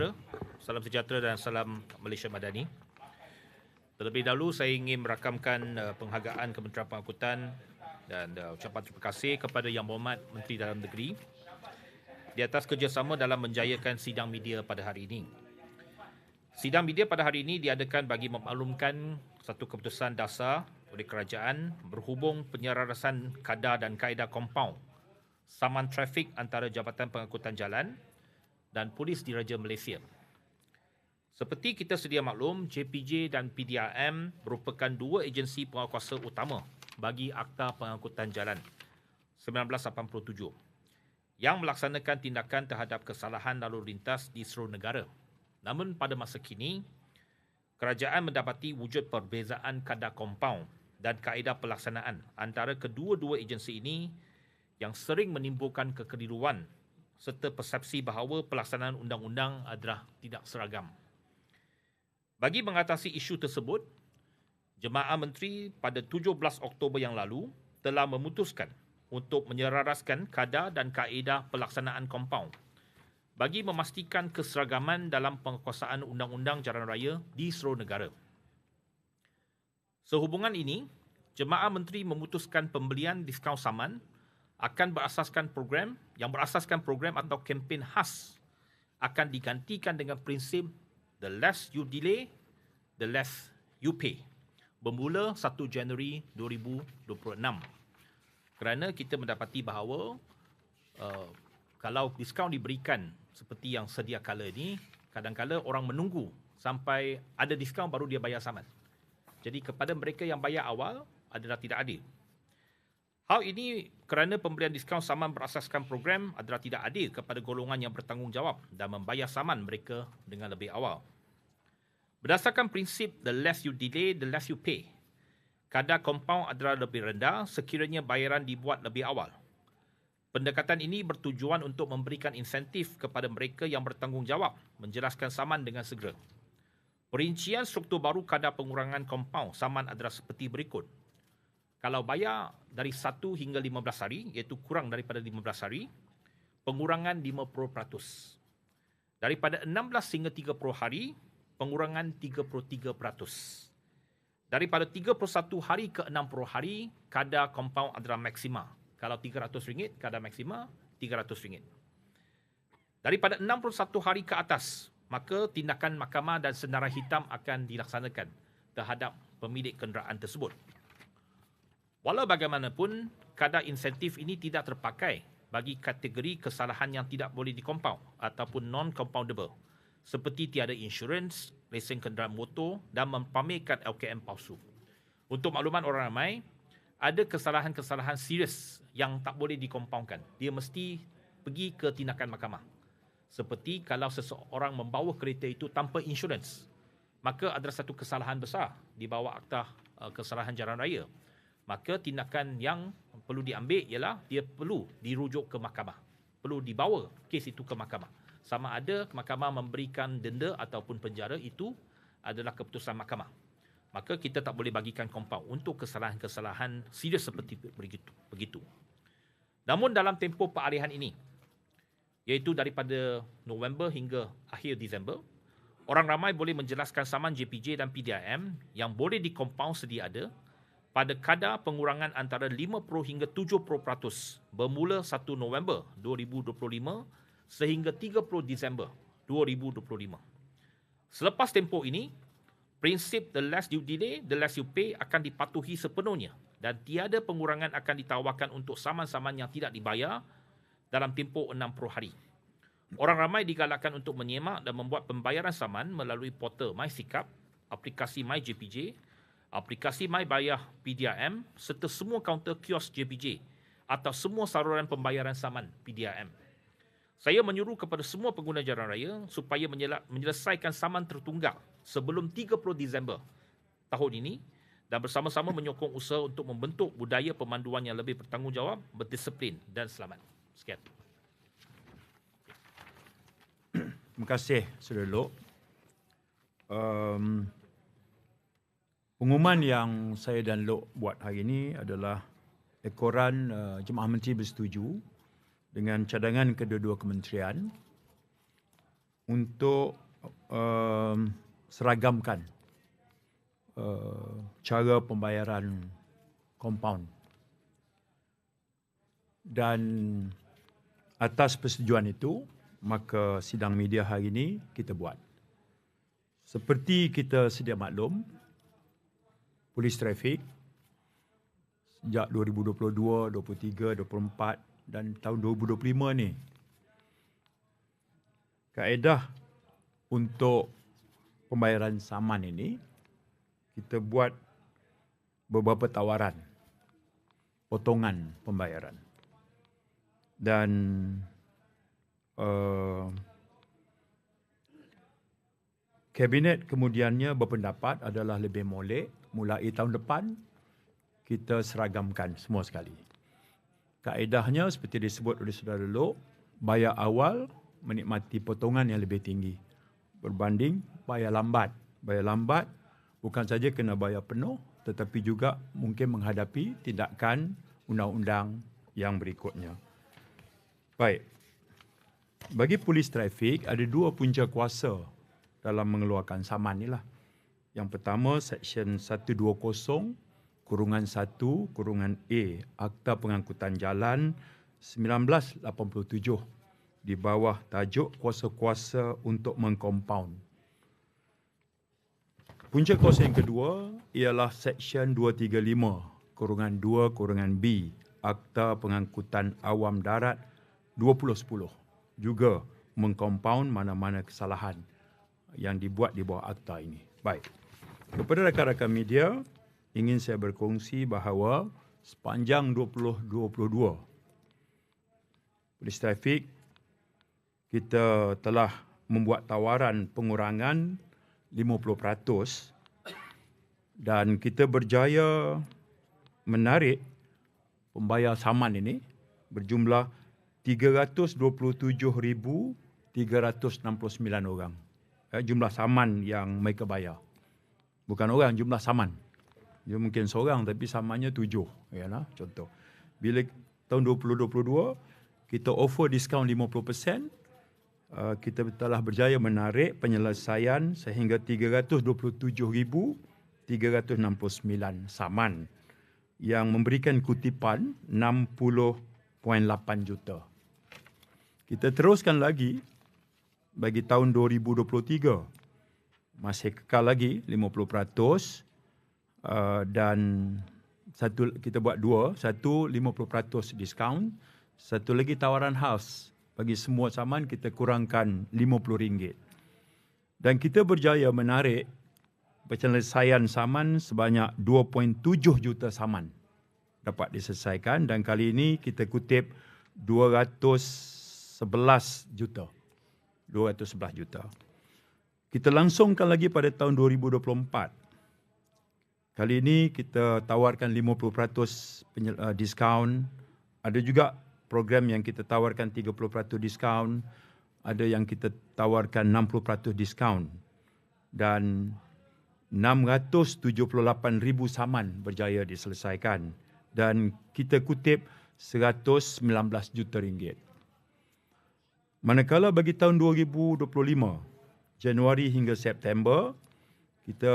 sejahtera. Salam sejahtera dan salam Malaysia Madani. Terlebih dahulu saya ingin merakamkan uh, penghargaan Kementerian Pengangkutan dan uh, ucapan terima kasih kepada Yang Berhormat Menteri Dalam Negeri di atas kerjasama dalam menjayakan sidang media pada hari ini. Sidang media pada hari ini diadakan bagi memaklumkan satu keputusan dasar oleh kerajaan berhubung penyelarasan kadar dan kaedah kompaun saman trafik antara Jabatan Pengangkutan Jalan dan Polis Diraja Malaysia. Seperti kita sedia maklum, JPJ dan PDRM merupakan dua agensi penguatkuasa utama bagi Akta Pengangkutan Jalan 1987 yang melaksanakan tindakan terhadap kesalahan lalu lintas di seluruh negara. Namun pada masa kini, kerajaan mendapati wujud perbezaan kadar kompaun dan kaedah pelaksanaan antara kedua-dua agensi ini yang sering menimbulkan kekeliruan serta persepsi bahawa pelaksanaan undang-undang adalah tidak seragam. Bagi mengatasi isu tersebut, Jemaah Menteri pada 17 Oktober yang lalu telah memutuskan untuk menyeraraskan kadar dan kaedah pelaksanaan kompaun bagi memastikan keseragaman dalam penguasaan undang-undang jalan raya di seluruh negara. Sehubungan ini, Jemaah Menteri memutuskan pembelian diskaun saman akan berasaskan program yang berasaskan program atau kempen khas akan digantikan dengan prinsip the less you delay, the less you pay bermula 1 Januari 2026. Kerana kita mendapati bahawa uh, kalau diskaun diberikan seperti yang sedia kala ini, kadang-kadang orang menunggu sampai ada diskaun baru dia bayar saman. Jadi kepada mereka yang bayar awal adalah tidak adil. Hal ini kerana pemberian diskaun saman berasaskan program adalah tidak adil kepada golongan yang bertanggungjawab dan membayar saman mereka dengan lebih awal. Berdasarkan prinsip the less you delay, the less you pay. Kadar kompaun adalah lebih rendah sekiranya bayaran dibuat lebih awal. Pendekatan ini bertujuan untuk memberikan insentif kepada mereka yang bertanggungjawab menjelaskan saman dengan segera. Perincian struktur baru kadar pengurangan kompaun saman adalah seperti berikut. Kalau bayar dari 1 hingga 15 hari, iaitu kurang daripada 15 hari, pengurangan 50%. Daripada 16 hingga 30 hari, pengurangan 33%. Daripada 31 hari ke 60 hari, kadar kompaun adalah maksima. Kalau RM300, kadar maksima RM300. Daripada 61 hari ke atas, maka tindakan mahkamah dan senarai hitam akan dilaksanakan terhadap pemilik kenderaan tersebut. Walau bagaimanapun, kadar insentif ini tidak terpakai bagi kategori kesalahan yang tidak boleh dikompaun ataupun non-compoundable seperti tiada insurans, lesen kenderaan motor dan mempamerkan LKM palsu. Untuk makluman orang ramai, ada kesalahan-kesalahan serius yang tak boleh dikompaunkan. Dia mesti pergi ke tindakan mahkamah. Seperti kalau seseorang membawa kereta itu tanpa insurans, maka adalah satu kesalahan besar di bawah akta uh, kesalahan jalan raya. Maka tindakan yang perlu diambil ialah dia perlu dirujuk ke mahkamah. Perlu dibawa kes itu ke mahkamah sama ada mahkamah memberikan denda ataupun penjara itu adalah keputusan mahkamah. Maka kita tak boleh bagikan kompaun untuk kesalahan-kesalahan serius seperti begitu. begitu. Namun dalam tempoh peralihan ini, iaitu daripada November hingga akhir Disember, orang ramai boleh menjelaskan saman JPJ dan PDIM yang boleh dikompaun sedia ada pada kadar pengurangan antara 50 hingga 70% bermula 1 November 2025 sehingga 30 Disember 2025. Selepas tempoh ini, prinsip the less you delay, the less you pay akan dipatuhi sepenuhnya dan tiada pengurangan akan ditawarkan untuk saman-saman yang tidak dibayar dalam tempoh 60 hari. Orang ramai digalakkan untuk menyemak dan membuat pembayaran saman melalui portal MySikap, aplikasi MyJPJ, aplikasi MyBayar PDRM serta semua kaunter kios JPJ atau semua saluran pembayaran saman PDRM. Saya menyuruh kepada semua pengguna jalan raya supaya menyelesaikan saman tertunggak sebelum 30 Disember tahun ini dan bersama-sama menyokong usaha untuk membentuk budaya pemanduan yang lebih bertanggungjawab, berdisiplin dan selamat. Sekian. Terima kasih, Saudara Lok. Um, pengumuman yang saya dan Lok buat hari ini adalah ekoran uh, Jemaah Menteri bersetuju dengan cadangan kedua-dua kementerian untuk um, seragamkan uh, cara pembayaran compound. Dan atas persetujuan itu, maka sidang media hari ini kita buat. Seperti kita sedia maklum, polis trafik sejak 2022, 23, 24 dan tahun 2025 ni. Kaedah untuk pembayaran saman ini kita buat beberapa tawaran potongan pembayaran. Dan uh, kabinet kemudiannya berpendapat adalah lebih molek mulai tahun depan kita seragamkan semua sekali kaedahnya seperti disebut oleh saudara Lok bayar awal menikmati potongan yang lebih tinggi berbanding bayar lambat. Bayar lambat bukan saja kena bayar penuh tetapi juga mungkin menghadapi tindakan undang-undang yang berikutnya. Baik. Bagi polis trafik ada dua punca kuasa dalam mengeluarkan saman inilah. Yang pertama Seksyen 120 kurungan 1 kurungan A Akta Pengangkutan Jalan 1987 di bawah tajuk kuasa-kuasa untuk mengkompaun. Punca kuasa yang kedua ialah Seksyen 235 kurungan 2 kurungan B Akta Pengangkutan Awam Darat 2010 juga mengkompaun mana-mana kesalahan yang dibuat di bawah akta ini. Baik. Kepada rakan-rakan media, ingin saya berkongsi bahawa sepanjang 2022 Polis Trafik kita telah membuat tawaran pengurangan 50% dan kita berjaya menarik pembayar saman ini berjumlah 327,369 orang. Eh, jumlah saman yang mereka bayar. Bukan orang, jumlah saman. Dia mungkin seorang tapi samannya tujuh. Ya lah, contoh. Bila tahun 2022, kita offer diskaun 50%, Uh, kita telah berjaya menarik penyelesaian sehingga 327,369 saman yang memberikan kutipan 60.8 juta. Kita teruskan lagi bagi tahun 2023 masih kekal lagi 50% uh, dan satu kita buat dua, satu 50% diskaun, satu lagi tawaran khas. Bagi semua saman kita kurangkan RM50. Dan kita berjaya menarik penyelesaian saman sebanyak 2.7 juta saman. Dapat diselesaikan dan kali ini kita kutip 211 juta. 211 juta. Kita langsungkan lagi pada tahun 2024. Kali ini kita tawarkan 50% uh, diskaun. Ada juga program yang kita tawarkan 30% diskaun, ada yang kita tawarkan 60% diskaun. Dan 678,000 saman berjaya diselesaikan dan kita kutip 119 juta ringgit. Manakala bagi tahun 2025, Januari hingga September, kita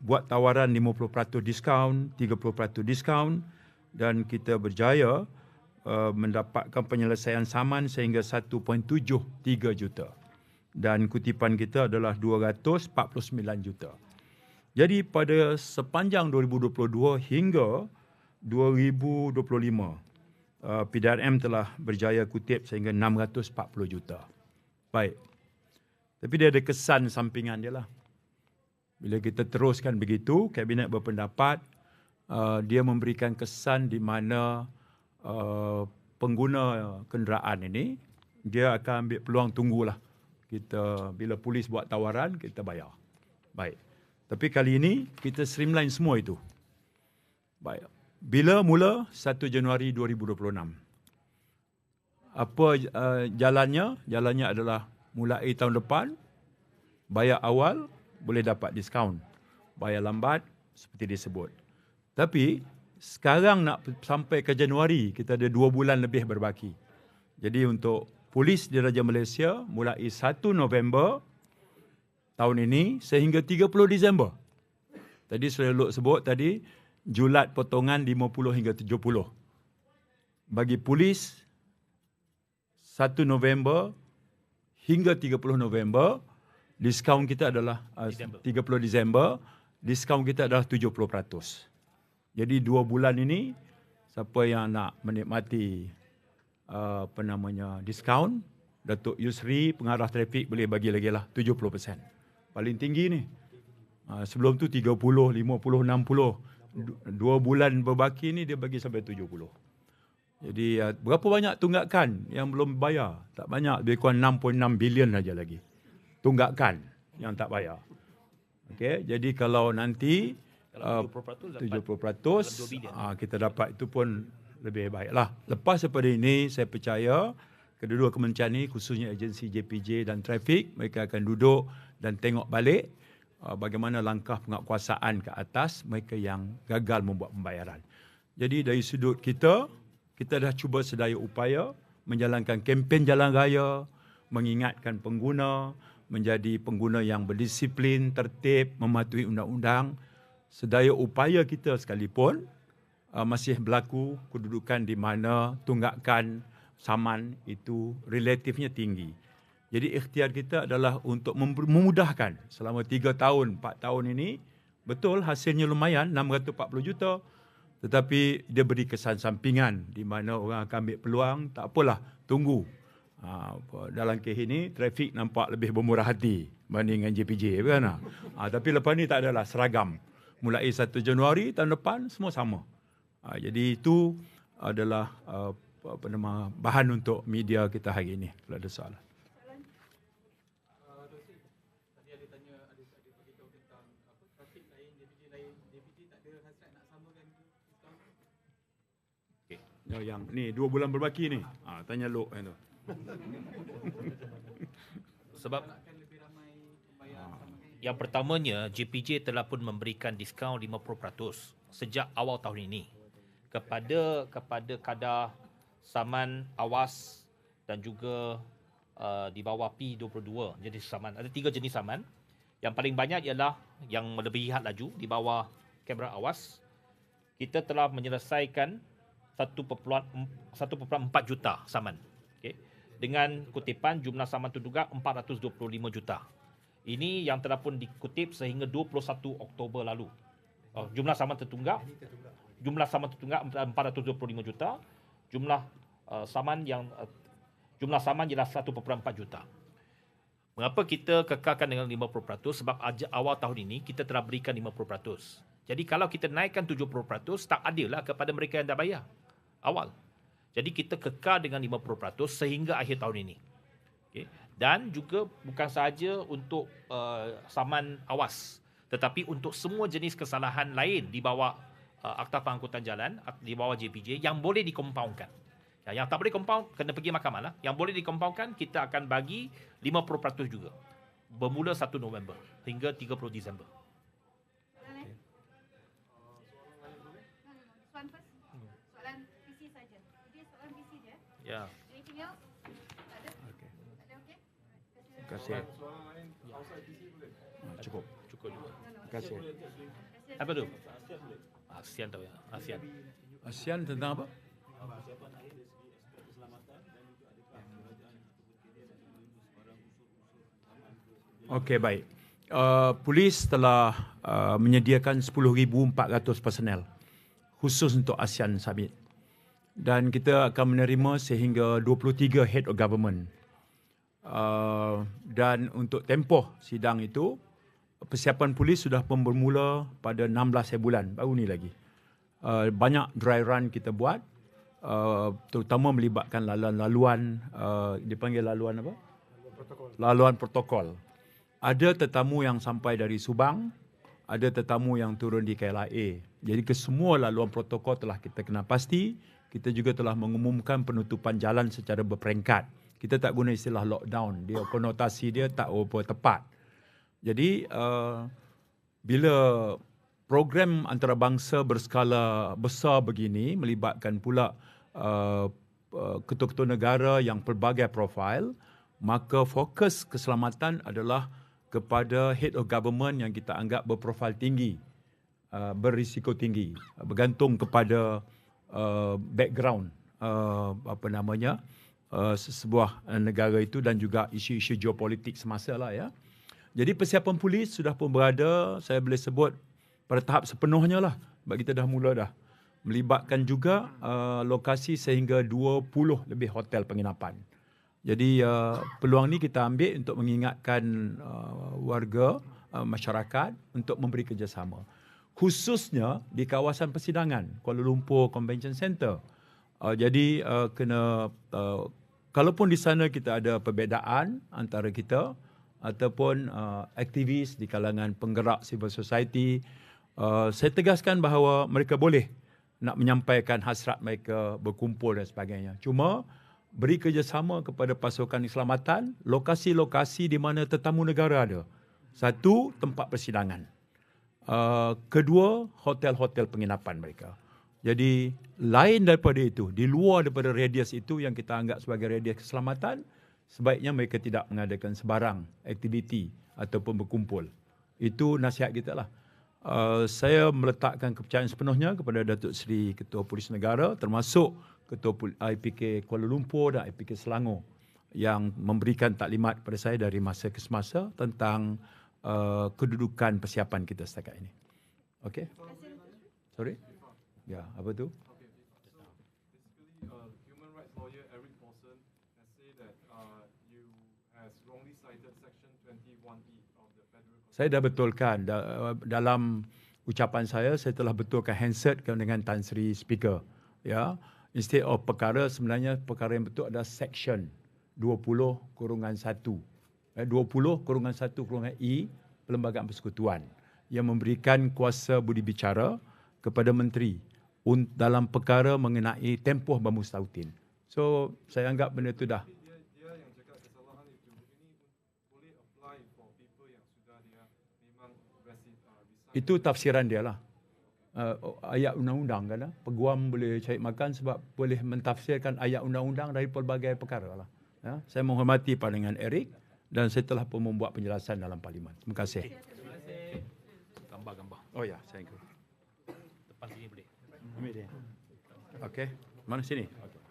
buat tawaran 50% diskaun, 30% diskaun dan kita berjaya Uh, mendapatkan penyelesaian saman sehingga 1.73 juta. Dan kutipan kita adalah 249 juta. Jadi pada sepanjang 2022 hingga 2025, uh, PDRM telah berjaya kutip sehingga 640 juta. Baik. Tapi dia ada kesan sampingan dia lah. Bila kita teruskan begitu, Kabinet berpendapat uh, dia memberikan kesan di mana Uh, pengguna kenderaan ini dia akan ambil peluang tunggulah kita bila polis buat tawaran kita bayar baik tapi kali ini kita streamline semua itu baik bila mula? 1 Januari 2026 apa uh, jalannya? Jalannya adalah mulai tahun depan bayar awal boleh dapat diskaun. Bayar lambat seperti disebut. Tapi sekarang nak sampai ke Januari, kita ada dua bulan lebih berbaki. Jadi untuk polis di Raja Malaysia mulai 1 November tahun ini sehingga 30 Disember. Tadi saya sebut tadi julat potongan 50 hingga 70. Bagi polis 1 November hingga 30 November diskaun kita adalah uh, Disember. 30 Disember diskaun kita adalah 70%. Jadi dua bulan ini siapa yang nak menikmati uh, apa namanya diskaun Datuk Yusri pengarah trafik boleh bagi lagi lah 70%. Paling tinggi ni. Uh, sebelum tu 30, 50, 60. Du- Dua bulan berbaki ni dia bagi sampai 70. Jadi uh, berapa banyak tunggakan yang belum bayar? Tak banyak, lebih kurang 6.6 bilion saja lagi. Tunggakan yang tak bayar. Okey, jadi kalau nanti Kalau uh, 70% dapat 70% dalam dua bilion. uh, kita dapat itu pun lebih baiklah. Lepas daripada ini saya percaya kedua-dua kementerian ini khususnya agensi JPJ dan trafik mereka akan duduk dan tengok balik uh, bagaimana langkah penguatkuasaan ke atas mereka yang gagal membuat pembayaran. Jadi dari sudut kita kita dah cuba sedaya upaya menjalankan kempen jalan raya, mengingatkan pengguna, menjadi pengguna yang berdisiplin, tertib, mematuhi undang-undang. Sedaya upaya kita sekalipun uh, masih berlaku kedudukan di mana tunggakan saman itu relatifnya tinggi. Jadi ikhtiar kita adalah untuk mem- memudahkan selama 3 tahun, 4 tahun ini. Betul hasilnya lumayan 640 juta. Tetapi dia beri kesan sampingan di mana orang akan ambil peluang. Tak apalah tunggu. Ha, dalam kes ini trafik nampak lebih bermurah hati berbanding dengan JPJ kan ha, tapi lepas ni tak adalah seragam. Mulai 1 Januari tahun depan semua sama. Ha, jadi itu adalah uh, apa nama bahan untuk media kita hari ini kalau ada soalan Ya, yang ni dua bulan berbaki ni. Ha, tanya Lok kan tu. Sebab yang pertamanya JPJ telah pun memberikan diskaun 50% sejak awal tahun ini kepada kepada kadar saman awas dan juga uh, di bawah P22 jenis saman. Ada tiga jenis saman. Yang paling banyak ialah yang melebihi had laju di bawah kamera awas. Kita telah menyelesaikan 1.4 juta saman. Okey. Dengan kutipan jumlah saman terduga 425 juta. Ini yang telah pun dikutip sehingga 21 Oktober lalu. Oh, jumlah saman tertunggak jumlah saman tertunggak 425 juta. Jumlah uh, saman yang uh, jumlah saman ialah 1.4 juta. Mengapa kita kekalkan dengan 50%? Sebab awal tahun ini kita telah berikan 50%. Jadi kalau kita naikkan 70%, tak adil lah kepada mereka yang dah bayar awal. Jadi kita kekal dengan 50% sehingga akhir tahun ini. Okay. Dan juga bukan sahaja untuk uh, saman awas, tetapi untuk semua jenis kesalahan lain di bawah uh, Akta Pengangkutan Jalan, di bawah JPJ yang boleh dikompaunkan. Ya, yang tak boleh compound, kena pergi mahkamah lah. Yang boleh dikompaunkan, kita akan bagi 50% juga. Bermula 1 November hingga 30 Disember. Ya. Anything else? Tak ada? Okey. Tak ada okey? Terima kasih. Ha, cukup. Cukup juga. Terima kasih. Apa tu? ASEAN tahu ya. ASEAN. ASEAN tentang apa? Okey, baik. Uh, polis telah uh, menyediakan 10,400 personel khusus untuk ASEAN Summit. Dan kita akan menerima sehingga 23 head of government. Uh, dan untuk tempoh sidang itu, persiapan polis sudah bermula pada 16 bulan, baru ni lagi. Uh, banyak dry run kita buat, uh, terutama melibatkan laluan-laluan, uh, dipanggil laluan apa? Laluan protokol. Ada tetamu yang sampai dari Subang, ada tetamu yang turun di KLIA. Jadi kesemua laluan protokol telah kita kena pasti. Kita juga telah mengumumkan penutupan jalan secara berperingkat. Kita tak guna istilah lockdown. Dia konotasi dia tak apa tepat. Jadi uh, bila program antarabangsa berskala besar begini melibatkan pula uh, ketua-ketua negara yang pelbagai profil, maka fokus keselamatan adalah kepada head of government yang kita anggap berprofil tinggi, uh, berisiko tinggi, bergantung kepada uh, background uh, apa namanya uh, sebuah uh, negara itu dan juga isu-isu geopolitik semasa lah ya. Jadi persiapan polis sudah pun berada, saya boleh sebut pada tahap sepenuhnya lah. Sebab kita dah mula dah. Melibatkan juga uh, lokasi sehingga 20 lebih hotel penginapan. Jadi uh, peluang ni kita ambil untuk mengingatkan uh, warga, uh, masyarakat untuk memberi kerjasama. Khususnya di kawasan persidangan Kuala Lumpur Convention Centre. Uh, jadi uh, kena uh, kalaupun di sana kita ada perbezaan antara kita ataupun uh, aktivis di kalangan penggerak civil society, uh, saya tegaskan bahawa mereka boleh nak menyampaikan hasrat mereka berkumpul dan sebagainya. Cuma beri kerjasama kepada pasukan keselamatan lokasi-lokasi di mana tetamu negara ada. Satu, tempat persidangan. Uh, kedua, hotel-hotel penginapan mereka. Jadi, lain daripada itu, di luar daripada radius itu yang kita anggap sebagai radius keselamatan, sebaiknya mereka tidak mengadakan sebarang aktiviti ataupun berkumpul. Itu nasihat kita lah. Uh, saya meletakkan kepercayaan sepenuhnya kepada Datuk Seri Ketua Polis Negara termasuk Ketua IPK Kuala Lumpur dan IPK Selangor yang memberikan taklimat kepada saya dari masa ke semasa tentang uh, kedudukan persiapan kita setakat ini. Okey? Sorry? Ya, apa tu? Basically, uh, human rights lawyer Eric Paulson has said that uh, you has wrongly cited section 21E of the federal Saya dah betulkan da- dalam ucapan saya saya telah betulkan handset dengan Tan Sri Speaker ya instead of perkara sebenarnya perkara yang betul adalah section 20 kurungan 1 20 kurungan 1 kurungan E Perlembagaan Persekutuan yang memberikan kuasa budi bicara kepada menteri dalam perkara mengenai tempoh bermustautin. So saya anggap benda itu dah uh. Itu tafsiran dia lah. Uh, ayat undang-undang kan lah. Peguam boleh cari makan sebab boleh mentafsirkan ayat undang-undang dari pelbagai perkara lah. Ya, saya menghormati pandangan Eric dan saya telah pun membuat penjelasan dalam parlimen. Terima kasih. Gambar-gambar. Oh ya, thank you. Depan sini boleh. Ambil dia. Okey. Mana sini? Okey.